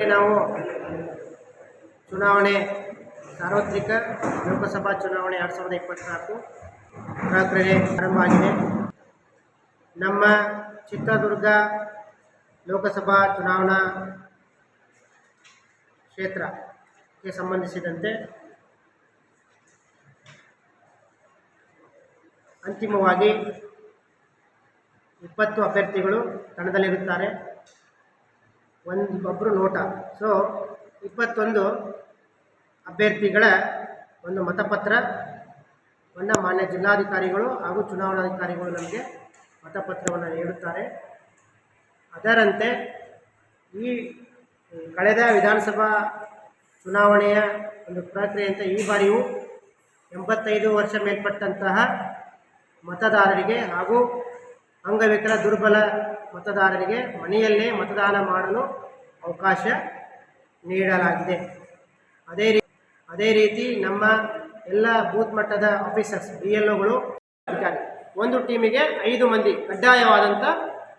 ನಾವು ಚುನಾವಣೆ ಸಾರ್ವತ್ರಿಕ ಲೋಕಸಭಾ ಚುನಾವಣೆ ಎರಡು ಸಾವಿರದ ಇಪ್ಪತ್ತ್ನಾಲ್ಕು ಪ್ರಕ್ರಿಯೆ ಆರಂಭ ಆಗಿದೆ. ನಮ್ಮ ಚಿತ್ರದುರ್ಗ ಲೋಕಸಭಾ ಚುನಾವಣಾ ಕ್ಷೇತ್ರಕ್ಕೆ ಸಂಬಂಧಿಸಿದಂತೆ ಅಂತಿಮವಾಗಿ ಇಪ್ಪತ್ತು ಅಭ್ಯರ್ಥಿಗಳು ಕಣದಲ್ಲಿರುತ್ತಾರೆ ಒಂದು ನೋಟ. ಸೊ ಇಪ್ಪತ್ತೊಂದು ಅಭ್ಯರ್ಥಿಗಳ ಒಂದು ಮತಪತ್ರವನ್ನು ಮಾನ್ಯ ಜಿಲ್ಲಾಧಿಕಾರಿಗಳು ಹಾಗೂ ಚುನಾವಣಾಧಿಕಾರಿಗಳು ನಮಗೆ ಮತಪತ್ರವನ್ನು ನೀಡುತ್ತಾರೆ. ಅದರಂತೆ ಈ ಕಳೆದ ವಿಧಾನಸಭಾ ಚುನಾವಣೆಯ ಒಂದು ಪ್ರಕ್ರಿಯೆಯಂತೆ ಈ ಬಾರಿಯೂ ಎಂಬತ್ತೈದು ವರ್ಷ ಮೇಲ್ಪಟ್ಟಂತಹ ಮತದಾರರಿಗೆ ಹಾಗೂ ಅಂಗವಿಕಲ ದುರ್ಬಲ ಮತದಾರರಿಗೆ ಮನೆಯಲ್ಲೇ ಮತದಾನ ಮಾಡಲು ಅವಕಾಶ ನೀಡಲಾಗಿದೆ. ಅದೇ ರೀ, ಅದೇ ರೀತಿ ನಮ್ಮ ಎಲ್ಲ ಬೂತ್ ಮಟ್ಟದ ಆಫೀಸರ್ಸ್ ಬಿ ಎಲ್ ಒಗಳು ಒಂದು ಟೀಮಿಗೆ ಐದು ಮಂದಿ ಕಡ್ಡಾಯವಾದಂಥ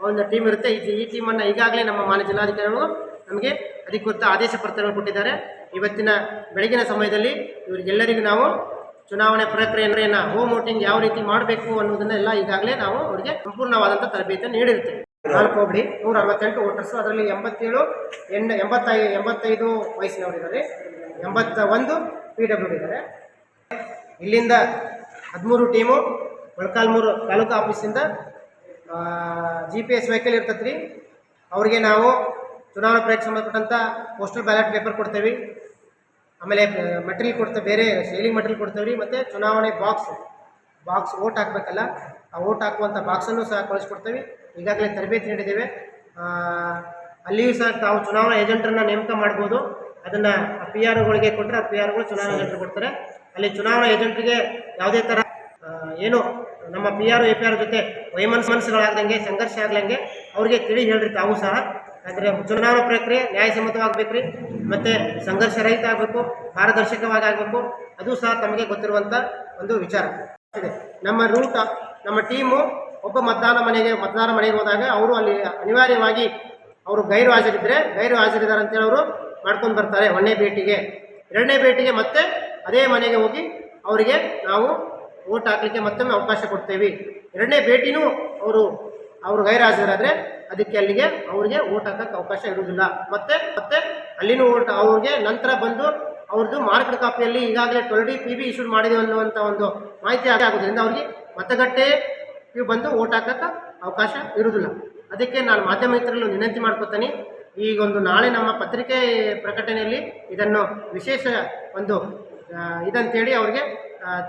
ಒಂದು ಟೀಮ್ ಇರುತ್ತೆ. ಈ ಈ ಟೀಮನ್ನು ಈಗಾಗಲೇ ನಮ್ಮ ಮಾನ್ಯ ಜಿಲ್ಲಾಧಿಕಾರಿಗಳು ನಮಗೆ ಅಧಿಕೃತ ಆದೇಶ ಪತ್ರಗಳನ್ನು ಕೊಟ್ಟಿದ್ದಾರೆ. ಇವತ್ತಿನ, ಬೆಳಗಿನ ಸಮಯದಲ್ಲಿ ಇವರಿಗೆಲ್ಲರಿಗೂ ನಾವು ಚುನಾವಣೆ ಪ್ರಕ್ರಿಯೆಯನ್ನು ಹೋಮ್ ವೋಟಿಂಗ್ ಯಾವ ರೀತಿ ಮಾಡಬೇಕು ಅನ್ನೋದನ್ನೆಲ್ಲ ಈಗಾಗಲೇ ನಾವು ಅವರಿಗೆ ಸಂಪೂರ್ಣವಾದಂಥ ತರಬೇತಿಯನ್ನು ನೀಡಿರ್ತೇವೆ ನಾಲ್ಕು ಹೋಬಳಿ ನೂರ ಅರವತ್ತೆಂಟು ವೋಟರ್ಸು. ಅದರಲ್ಲಿ ಎಂಬತ್ತೇಳು, ಎಂಟು, ಎಂಬತ್ತೈ, ಎಂಬತ್ತೈದು ವಯಸ್ಸಿನವರಿದ್ದಾರೆ ಎಂಬತ್ತ ಒಂದು ಪಿ ಡಬ್ಲ್ಯೂ ಇದ್ದಾರೆ. ಇಲ್ಲಿಂದ ಹದಿಮೂರು ಟೀಮು, ಮೊಳಕಾಲ್ಮೂರು ತಾಲೂಕು ಆಫೀಸಿಂದ ಜಿ ಪಿ ಎಸ್ ವೆಹಿಕಲ್ ಇರ್ತೈತೆ ರೀ ಅವ್ರಿಗೆ ನಾವು ಚುನಾವಣಾ ಪ್ರಯೋಗ ಸಂಬಂಧಪಟ್ಟಂಥ ಪೋಸ್ಟಲ್ ಬ್ಯಾಲೆಟ್ ಪೇಪರ್ ಕೊಡ್ತೇವೆ. ಆಮೇಲೆ ಮೆಟೀರಿಯಲ್ ಕೊಡ್ತೇವೆ ಬೇರೆ ಸೇಲಿಂಗ್ ಮೆಟೀರಿಯಲ್ ಕೊಡ್ತೇವೆ ರೀ ಮತ್ತು ಚುನಾವಣೆ ಬಾಕ್ಸ್ ಬಾಕ್ಸ್ ಓಟ್ ಹಾಕಬೇಕಲ್ಲ ಆ ಓಟ್ ಹಾಕುವಂಥ ಬಾಕ್ಸನ್ನು ಸಹ ಕಳಿಸ್ಕೊಡ್ತೇವೆ. ಈಗಾಗಲೇ ತರಬೇತಿ ನೀಡಿದ್ದೇವೆ. ಆ, ಅಲ್ಲಿಯೂ ಸಹ ತಾವು ಚುನಾವಣಾ ಏಜೆಂಟರನ್ನ ನೇಮಕ ಮಾಡ್ಬೋದು. ಅದನ್ನು ಪಿ ಆರ್ ಒಗಳಿಗೆ ಕೊಟ್ಟರೆ ಆ ಪಿ ಆರ್ಗಳು ಚುನಾವಣಾ ಏಜೆಂಟ್ರು ಕೊಡ್ತಾರೆ. ಅಲ್ಲಿ ಚುನಾವಣಾ ಏಜೆಂಟ್ರಿಗೆ ಯಾವುದೇ ಥರ ಏನು ನಮ್ಮ P R A P R ಜೊತೆ ವೈಮನಸ್ಸುಗಳಾಗ್ದಂಗೆ ಸಂಘರ್ಷ ಆಗ್ಲಂಗೆ ಅವ್ರಿಗೆ ತಿಳಿ ಹೇಳ್ರಿ ತಾವು ಸಹ. ಆದರೆ ಚುನಾವಣಾ ಪ್ರಕ್ರಿಯೆ ನ್ಯಾಯಸಮ್ಮತವಾಗಬೇಕು ರೀ ಮತ್ತು ಸಂಘರ್ಷ ರಹಿತ ಆಗಬೇಕು, ಪಾರದರ್ಶಕವಾಗಿ ಆಗಬೇಕು, ಅದು ಸಹ ತಮಗೆ ಗೊತ್ತಿರುವಂಥ ಒಂದು ವಿಚಾರ. ನಮ್ಮ ರೂಟ್ ನಮ್ಮ ಟೀಮು ಒಬ್ಬ ಮತದಾನ ಮನೆಗೆ ಮತದಾನ ಮನೆಗೆ ಹೋದಾಗ ಅವರು ಅಲ್ಲಿ ಅನಿವಾರ್ಯವಾಗಿ ಅವರು ಗೈರು ಹಾಜರಿದ್ದರೆ ಗೈರು ಹಾಜರಿದ್ದಾರೆ ಅಂತೇಳಿ ಅವರು ಮಾಡ್ಕೊಂಡು ಬರ್ತಾರೆ ಒಂದನೇ ಭೇಟಿಗೆ. ಎರಡನೇ ಭೇಟಿಗೆ ಮತ್ತೆ ಅದೇ ಮನೆಗೆ ಹೋಗಿ ಅವರಿಗೆ ನಾವು ಓಟ್ ಹಾಕಲಿಕ್ಕೆ ಮತ್ತೊಮ್ಮೆ ಅವಕಾಶ ಕೊಡ್ತೇವೆ. ಎರಡನೇ ಭೇಟಿನೂ ಅವರು ಅವರು ಗೈರು ಹಾಜರಾದರೆ ಅದಕ್ಕೆ ಅಲ್ಲಿಗೆ ಅವರಿಗೆ ಓಟ್ ಹಾಕಕ್ಕೆ ಅವಕಾಶ ಇರುವುದಿಲ್ಲ. ಮತ್ತೆ ಮತ್ತೆ ಅಲ್ಲಿನೂ ಓಟ್ ಅವ್ರಿಗೆ ನಂತರ ಬಂದು ಅವ್ರದ್ದು ಮಾರ್ಕೆಟ್ ಕಾಪಿಯಲ್ಲಿ ಈಗಾಗಲೇ twelve D P B issue ಮಾಡಿದೆ ಅನ್ನುವಂಥ ಒಂದು ಮಾಹಿತಿ ಆಗ- ಆಗೋದ್ರಿಂದ ಅವ್ರಿಗೆ ಮತಗಟ್ಟೆ ಇವು ಬಂದು ಓಟ್ ಹಾಕಕ್ಕೆ ಅವಕಾಶ ಇರುವುದಿಲ್ಲ. ಅದಕ್ಕೆ ನಾನು ಮಾಧ್ಯಮ ಮಿತ್ರರನ್ನು ವಿನಂತಿ ಮಾಡ್ಕೊತೀನಿ ಈಗೊಂದು ನಾಳೆ ನಮ್ಮ ಪತ್ರಿಕೆ ಪ್ರಕಟಣೆಯಲ್ಲಿ ಇದನ್ನು ವಿಶೇಷ ಒಂದು ಇದಂತೇಳಿ ಅವ್ರಿಗೆ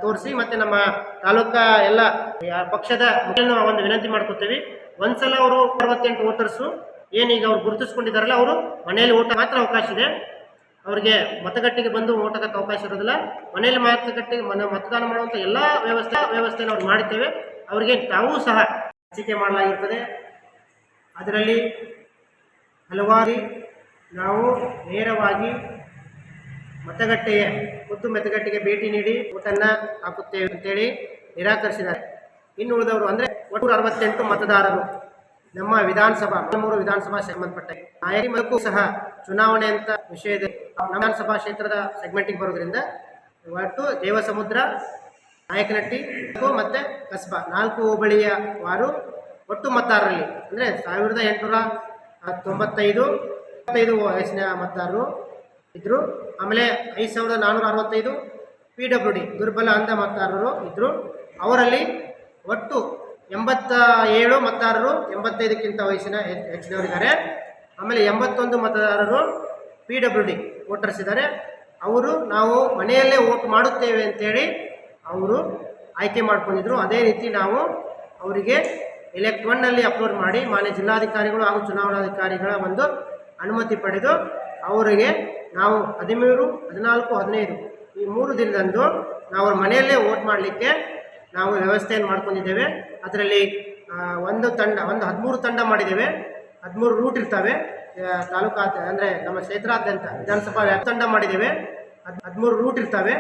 ತೋರಿಸಿ ಮತ್ತು ನಮ್ಮ ತಾಲೂಕಾ ಎಲ್ಲ ಪಕ್ಷದ ಒಂದು ವಿನಂತಿ ಮಾಡ್ಕೊತೀವಿ. ಒಂದ್ಸಲ ಅವರು ಅರವತ್ತೆಂಟು ವೋಟರ್ಸು, ಏನೀಗ ಅವ್ರು ಗುರುತಿಸ್ಕೊಂಡಿದ್ದಾರಲ್ಲ ಅವರು, ಮನೆಯಲ್ಲಿ ಓಟ ಮಾತ್ರ ಅವಕಾಶ ಇದೆ. ಅವರಿಗೆ ಮತಗಟ್ಟೆಗೆ ಬಂದು ಓಟಕ್ಕೆ ಅವಕಾಶ ಇರೋದಿಲ್ಲ. ಮನೆಯಲ್ಲಿ ಮತಗಟ್ಟೆಗೆ ಮನೆ ಮತದಾನ ಮಾಡುವಂಥ ಎಲ್ಲ ವ್ಯವಸ್ಥೆ ವ್ಯವಸ್ಥೆಯನ್ನು ಅವ್ರು ಮಾಡುತ್ತೇವೆ ಅವರಿಗೆ ತಾವೂ ಸಹ ಹಂಚಿಕೆ ಮಾಡಲಾಗಿರ್ತದೆ. ಅದರಲ್ಲಿ ಹಲವಾರು ನಾವು ನೇರವಾಗಿ ಮತಗಟ್ಟೆಯ ಮುತ್ತು ಮತಗಟ್ಟೆಗೆ ಭೇಟಿ ನೀಡಿ ಓಟನ್ನು ಹಾಕುತ್ತೇವೆ ಅಂತೇಳಿ ನಿರಾಕರಿಸಿದ್ದಾರೆ. ಇನ್ನು ಉಳಿದವರು ಅಂದರೆ ಒಟ್ಟು ಅರವತ್ತೆಂಟು ಮತದಾರರು ನಮ್ಮ ವಿಧಾನಸಭಾ ಮೂರು ವಿಧಾನಸಭಾ ಸಂಬಂಧಪಟ್ಟ ನಾಯಕರಿಗೂ ಸಹ ಚುನಾವಣೆ ಅಂತ ವಿಷಯದ ವಿಧಾನಸಭಾ ಕ್ಷೇತ್ರದ ಸೆಗ್ಮೆಂಟಿಗೆ ಬರೋದ್ರಿಂದ ಒಟ್ಟು ದೇವಸಮುದ್ರ, ನಾಯಕನಟ್ಟಿ ಮತ್ತು ಕಸ್ಬಾ. ನಾಲ್ಕು ಹೋಬಳಿಯ ವಾರು ಒಟ್ಟು ಮತದಾರರಲ್ಲಿ ಅಂದರೆ ಸಾವಿರದ ಎಂಟುನೂರ ತೊಂಬತ್ತೈದು ವಯಸ್ಸಿನ ಮತದಾರರು ಇದ್ದರು ಆಮೇಲೆ ಐದು ಸಾವಿರದ ನಾನ್ನೂರ ಅರವತ್ತೈದು ಪಿ ಡಬ್ಲ್ಯೂ ಡಿ ದುರ್ಬಲ ಅಂಧ ಮತದಾರರು ಇದ್ದರು ಅವರಲ್ಲಿ ಒಟ್ಟು ಎಂಬತ್ತ ಏಳು ಮತದಾರರು ಎಂಬತ್ತೈದಕ್ಕಿಂತ ವಯಸ್ಸಿನ ಹೆಚ್- ಹೆಚ್ಚಿನವರಿದ್ದಾರೆ ಆಮೇಲೆ ಎಂಬತ್ತೊಂದು ಮತದಾರರು ಪಿ ಡಬ್ಲ್ಯೂ ಡಿ ವೋಟರ್ಸ್ ಇದ್ದಾರೆ. ಅವರು ನಾವು ಮನೆಯಲ್ಲೇ ವೋಟ್ ಮಾಡುತ್ತೇವೆ ಅಂತೇಳಿ ಅವರು ಆಯ್ಕೆ ಮಾಡ್ಕೊಂಡಿದ್ರು. ಅದೇ ರೀತಿ ನಾವು ಅವರಿಗೆ ಎಲೆಕ್ಟ್ ಒನ್ನಲ್ಲಿ ಅಪ್ಲೋಡ್ ಮಾಡಿ ಮಾನ್ಯ ಜಿಲ್ಲಾಧಿಕಾರಿಗಳು ಹಾಗೂ ಚುನಾವಣಾಧಿಕಾರಿಗಳ ಒಂದು ಅನುಮತಿ ಪಡೆದು ಅವರಿಗೆ ನಾವು ಹದಿಮೂರು, ಹದಿನಾಲ್ಕು, ಹದಿನೈದು ಈ ಮೂರು ದಿನದಂದು ನಾವು ಅವ್ರ ಮನೆಯಲ್ಲೇ ಓಟ್ ಮಾಡಲಿಕ್ಕೆ ನಾವು ವ್ಯವಸ್ಥೆಯನ್ನು ಮಾಡ್ಕೊಂಡಿದ್ದೇವೆ. ಅದರಲ್ಲಿ ಒಂದು ತಂಡ, ಒಂದು ಹದಿಮೂರು ತಂಡ ಮಾಡಿದ್ದೇವೆ. ಹದಿಮೂರು ರೂಟ್ ಇರ್ತವೆ. ತಾಲೂಕಾ ಅಂದರೆ ನಮ್ಮ ಕ್ಷೇತ್ರಾದ್ಯಂತ ವಿಧಾನಸಭಾ ತಂಡ ಮಾಡಿದ್ದೇವೆ. ಹದ್, ಹದಿಮೂರು ರೂಟ್ ಇರ್ತವೆ.